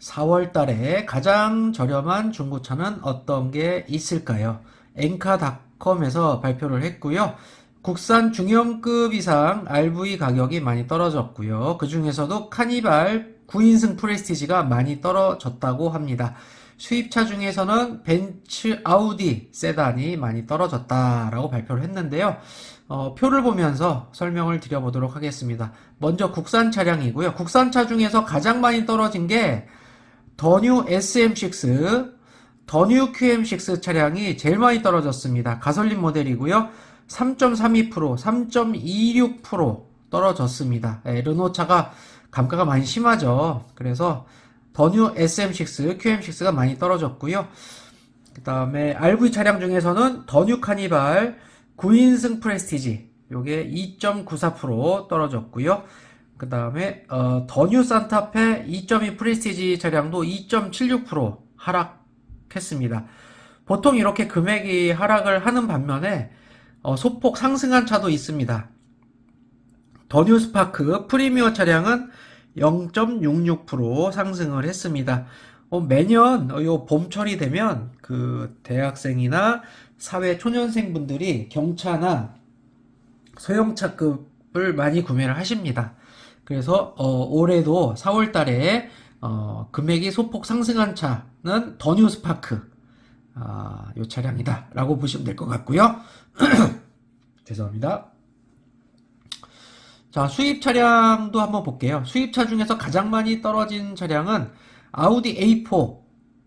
4월 달에 가장 저렴한 중고차는 어떤 게 있을까요? 엔카닷컴에서 발표를 했고요. 국산 중형급 이상 RV 가격이 많이 떨어졌고요. 그 중에서도 카니발 9인승 프레스티지가 많이 떨어졌다고 합니다. 수입차 중에서는 벤츠, 아우디, 세단이 많이 떨어졌다라고 발표를 했는데요. 어, 표를 보면서 설명을 드려보도록 하겠습니다. 먼저 국산 차량이고요. 국산차 중에서 가장 많이 떨어진 게 더뉴 SM6, 더뉴 QM6 차량이 제일 많이 떨어졌습니다. 가솔린 모델이고요. 3.32%, 3.26% 떨어졌습니다. 예, 르노 차가 감가가 많이 심하죠. 그래서 더뉴 SM6, QM6가 많이 떨어졌고요. 그 다음에 RV 차량 중에서는 더뉴 카니발 9인승 프레스티지 요게 2.94% 떨어졌고요. 그 다음에 어, 더뉴 산타페 2.2 프레스티지 차량도 2.76% 하락했습니다. 보통 이렇게 금액이 하락을 하는 반면에 어, 소폭 상승한 차도 있습니다. 더뉴 스파크 프리미어 차량은 0.66% 상승을 했습니다. 어, 매년 어, 요 봄철이 되면 그 대학생이나 사회 초년생 분들이 경차나 소형차급을 많이 구매를 하십니다. 그래서 어, 올해도 4월 달에 어, 금액이 소폭 상승한 차는 더 뉴 스파크 아, 요 차량이다 라고 보시면 될 것 같고요. 죄송합니다. 자, 수입 차량도 한번 볼게요. 수입차 중에서 가장 많이 떨어진 차량은 아우디 A4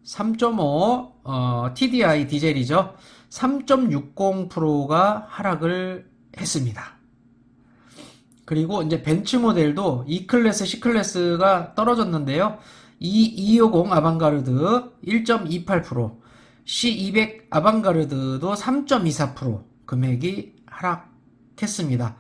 3.5 어, TDI 디젤이죠. 3.60%가 하락을 했습니다. 그리고 이제 벤츠 모델도 E클래스, C클래스가 떨어졌는데요. E250 아방가르드 1.28%, C200 아방가르드도 3.24% 금액이 하락했습니다.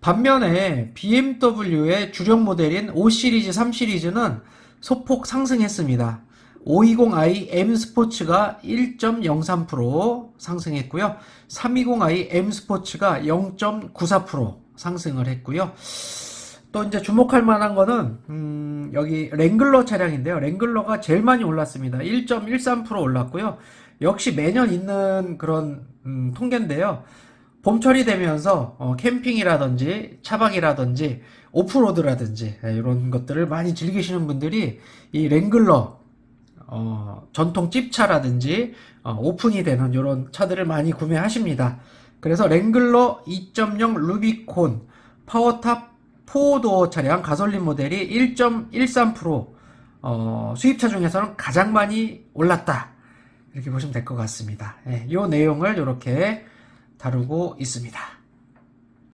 반면에 BMW의 주력 모델인 5 시리즈, 3 시리즈는 소폭 상승했습니다. 520i M 스포츠가 1.03% 상승했고요. 320i M 스포츠가 0.94% 상승을 했고요. 또 이제 주목할 만한 거는 음, 여기 랭글러 차량인데요. 랭글러가 제일 많이 올랐습니다. 1.13% 올랐고요. 역시 매년 있는 그런 음, 통계인데요. 봄철이 되면서 어, 캠핑이라든지 차박이라든지 오프로드라든지 예, 이런 것들을 많이 즐기시는 분들이 이 랭글러 어, 전통 찝차라든지 어, 오픈이 되는 이런 차들을 많이 구매하십니다. 그래서 랭글러 2.0 루비콘 파워탑 4도어 차량 가솔린 모델이 1.13% 어, 수입차 중에서는 가장 많이 올랐다. 이렇게 보시면 될 것 같습니다. 예, 이 내용을 이렇게 다루고 있습니다.